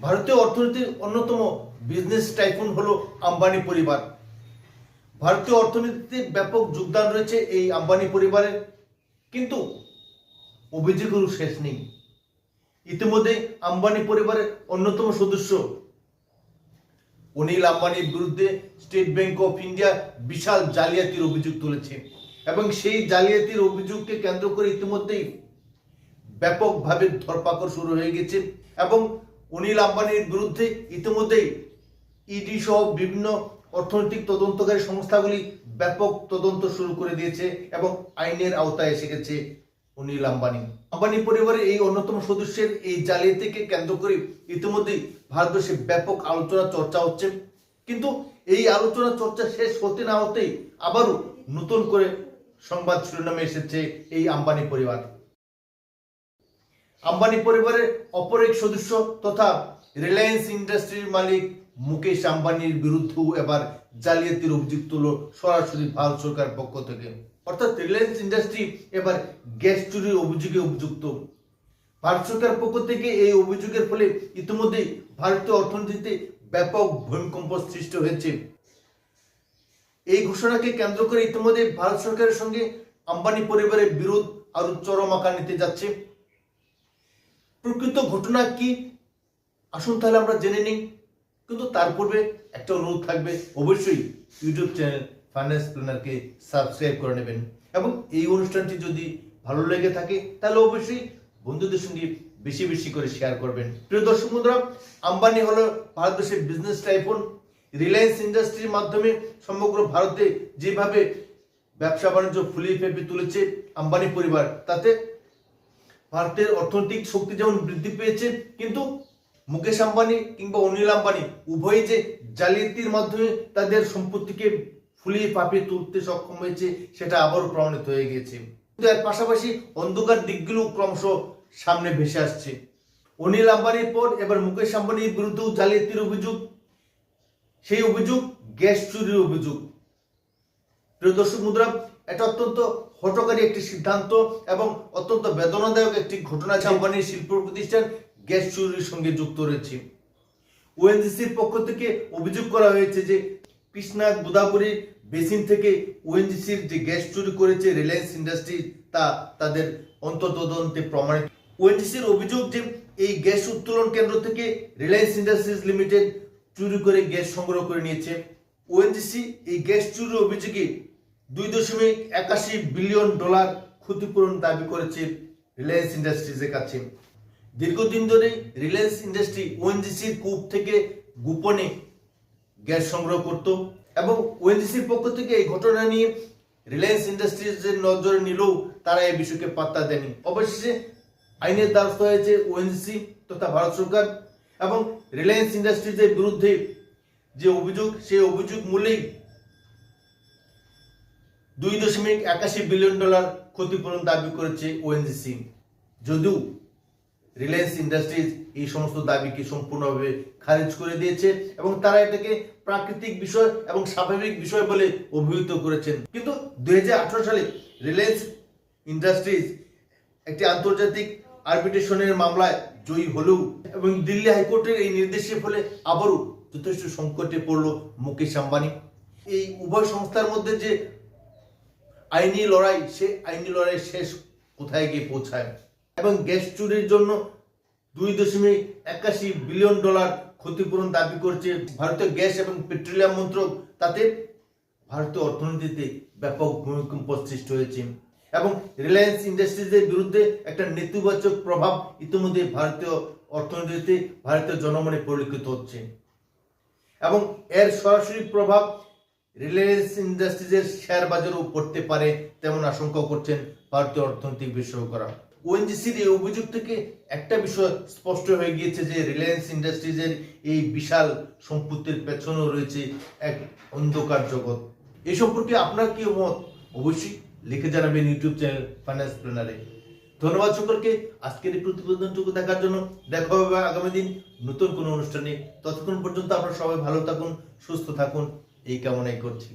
ভারতীয় অর্থনীতির অন্যতম বিজনেস টাইকুন হলো আম্বানি পরিবার। ভারতীয় অর্থনীতিতে ব্যাপক যোগদান রয়েছে এই আম্বানি পরিবারের। কিন্তু অভিযোগেরও শেষ নেই। ইতিমধ্যে আম্বানি পরিবারের অন্যতম সদস্য অনিল আম্বানির বিরুদ্ধে স্টেট ব্যাংক অফ ইন্ডিয়া বিশাল জালিয়াতির অভিযোগ তুলেছে এবং সেই জালিয়াতির অভিযোগকে কেন্দ্র করে ইতিমধ্যেই ব্যাপকভাবে ধরপাকড় শুরু হয়ে গেছে এবং অনিল আম্বানির বিরুদ্ধে ইতিমধ্যেই ইডি সহ বিভিন্ন অর্থনৈতিক তদন্তকারী সংস্থাগুলি ব্যাপক তদন্ত শুরু করে দিয়েছে এবং আইনের আওতায় এসে গেছে অনিল আম্বানি। আম্বানি পরিবারের এই অন্যতম সদস্যের এই জালিয়াতিকে কেন্দ্র করে ইতিমধ্যেই ভারতবর্ষে ব্যাপক আলোচনা চর্চা হচ্ছে। কিন্তু এই আলোচনা চর্চা শেষ হতে না হতেই আবারও নতুন করে সংবাদ শিরোনামে এসেছে এই আম্বানি পরিবার। আম্বানি পরিবারের অপর এক সদস্য তথা রিলায়েন্স ইন্ডাস্ট্রির মালিক মুকেশ আম্বানির বিরুদ্ধেও এবার জালিয়াতির অভিযোগ তুলো সরাসরি ভারত সরকার পক্ষ থেকে। অর্থাৎ রিলায়েন্স ইন্ডাস্ট্রি এবার গ্যাস চুরির অভিযোগে অভিযুক্ত। ভারত সরকার পক্ষ থেকে এই অভিযোগের ফলে ইতিমধ্যেই ভারতীয় অর্থনীতিতে ব্যাপক ভূমিকম্প সৃষ্টি হয়েছে। এই ঘোষণাকে কেন্দ্র করে ইতিমধ্যে ভারত সরকারের সঙ্গে আম্বানি পরিবারের বিরোধ আরও চরম আকার নিতে যাচ্ছে। প্রকৃত ঘটনা কি? আসুন তাহলে আমরা জেনে নিই। কিন্তু তার পূর্বে একটা অনুরোধ থাকবে। অবশ্যই ইউটিউব চ্যানেল ফাইন্যান্স প্ল্যানারকে সাবস্ক্রাইব করে নেবেন। এবং এই অনুষ্ঠানটি যদি ভালো লেগে থাকে, তাহলে অবশ্যই বন্ধুদের সঙ্গে বেশি বেশি করে শেয়ার করবেন। প্রিয় দর্শক বন্ধুরা, আম্বানি হলো ভারতবর্ষের বিজনেস টাইফোন রিলায়েন্স ইন্ডাস্ট্রির মাধ্যমে সমগ্র ভারতে যেভাবে ব্যবসা বাণিজ্য ফুলিয়ে ফেপে তুলেছে আম্বানি পরিবার, তাতে ভারতের অর্থনৈতিক শক্তি যেমন বৃদ্ধি পেয়েছে, কিন্তু মুকেশ আম্বানি কিংবা অনিল আম্বানি উভয়ই যে জালিয়াতির মাধ্যমে তাদের সম্পত্তিকে ফুলিয়ে পাপিয়ে তুলতে সক্ষম হয়েছে, সেটা আবারও প্রমাণিত হয়ে গেছে কিন্তু এর পাশাপাশি অন্ধকার দিকগুলো ক্রমশ সামনে ভেসে আসছে। অনিল আম্বানির পর এবার মুকেশ আম্বানির বিরুদ্ধেও জালিয়াতির অভিযোগ, সেই অভিযোগ গ্যাস চুরির অভিযোগ। প্রিয় দর্শক মুদ্রা এটা অত্যন্ত হটকারী একটি সিদ্ধান্ত এবং অত্যন্ত বেদনাদায়ক একটি ঘটনা আছে শিল্প প্রতিষ্ঠান গ্যাস চুরির সঙ্গে যুক্ত রয়েছে। ওএনজিসির পক্ষ থেকে অভিযোগ করা হয়েছে যে কৃষ্ণা গোদাবরী বেসিন থেকে ওএনজিসির যে গ্যাস চুরি করেছে রিলায়েন্স ইন্ডাস্ট্রি তা তাদের অন্তর্তদন্তে প্রমাণিত। ওএনজিসির অভিযোগ যে এই গ্যাস উত্তোলন কেন্দ্র থেকে রিলায়েন্স ইন্ডাস্ট্রিজ লিমিটেড চুরি করে গ্যাস সংগ্রহ করে নিয়েছে। ওএনজিসি এই গ্যাস চুরির অভিযোগে দুই দশমিক একাশি বিলিয়ন ডলার ক্ষতিপূরণ দাবি করেছে রিলায়েন্স ইন্ডাস্ট্রিজের কাছে। দীর্ঘদিন ধরে রিলায়েন্স ইন্ডাস্ট্রি ওএনজিসির কূপ থেকে গোপনে গ্যাস সংগ্রহ করত এবং ওএনজিসির পক্ষ থেকে এই ঘটনা নিয়ে রিলায়েন্স ইন্ডাস্ট্রিজের নজরে নিলেও তারা এই বিষয়কে পাত্তা দেয়নি। অবশেষে আইনের দ্বারস্থ হয়েছে ওএনজিসি তথা ভারত সরকার এবং রিলায়েন্স ইন্ডাস্ট্রিজের বিরুদ্ধে যে অভিযোগ, সেই অভিযোগ মূলেই দুই দশমিক একাশি বিলিয়ন ডলার ক্ষতিপূরণ দাবি করেছে ওএনজিসি যদিও রিলায়েন্স ইন্ডাস্ট্রিজ এই সমস্ত দাবিকে সম্পূর্ণভাবে খারিজ করে দিয়েছে এবং তারা এটাকে প্রাকৃতিক বিষয় এবং স্বাভাবিক বিষয় বলে অভিহিত করেছেন। কিন্তু দুই সালে রিলায়েন্স ইন্ডাস্ট্রিজ একটি আন্তর্জাতিক আরবিট্রেশনের মামলায় জয়ী হলেও এবং দিল্লি হাইকোর্টের এই নির্দেশের ফলে আবারও যথেষ্ট সংকটে পড়ল মুকেশ আম্বানি। এই উভয় সংস্থার মধ্যে যে আইনি লড়াই, সে আইনি লড়াই শেষ কোথায় গিয়ে পৌঁছায়? এবং গ্যাস চুরির জন্য দুই দশমিক একাশি বিলিয়ন ডলার ক্ষতিপূরণ দাবি করছে ভারতীয় গ্যাস এবং পেট্রোলিয়াম মন্ত্রক। তাতে ভারতীয় অর্থনীতিতে ব্যাপক ভূমিকম্প সৃষ্টি হয়েছে এবং রিলায়েন্স ইন্ডাস্ট্রিজের বিরুদ্ধে একটা নেতিবাচক প্রভাব ইতিমধ্যে ভারতীয় অর্থনীতিতে, ভারতীয় জনমনে পরিলক্ষিত হচ্ছে। এবং এর সরাসরি প্রভাব রিলায়েন্স ইন্ডাস্ট্রিজের শেয়ার বাজারও পড়তে পারে, তেমন আশঙ্কা করছেন ভারতীয় অর্থনৈতিক বিশেষজ্ঞরা। ওএনজিসির এই অভিযোগ থেকে একটা বিষয় স্পষ্ট হয়ে গিয়েছে যে রিলায়েন্স ইন্ডাস্ট্রিজের এই বিশাল সম্পত্তির পেছনেও রয়েছে এক অন্ধকার জগৎ। এই সম্পর্কে আপনার কি মত? অবশ্যই লিখে জানাবেন ইউটিউব চ্যানেল ফাইন্যান্স প্ল্যানারে ধন্যবাদ সকলকে, আজকের এই প্রতিবেদনটুকু দেখার জন্য দেখা হবে আগামী দিন নতুন কোনো অনুষ্ঠানে। ততক্ষণ পর্যন্ত আপনারা সবাই ভালো থাকুন, সুস্থ থাকুন। এই কামনাই করছি।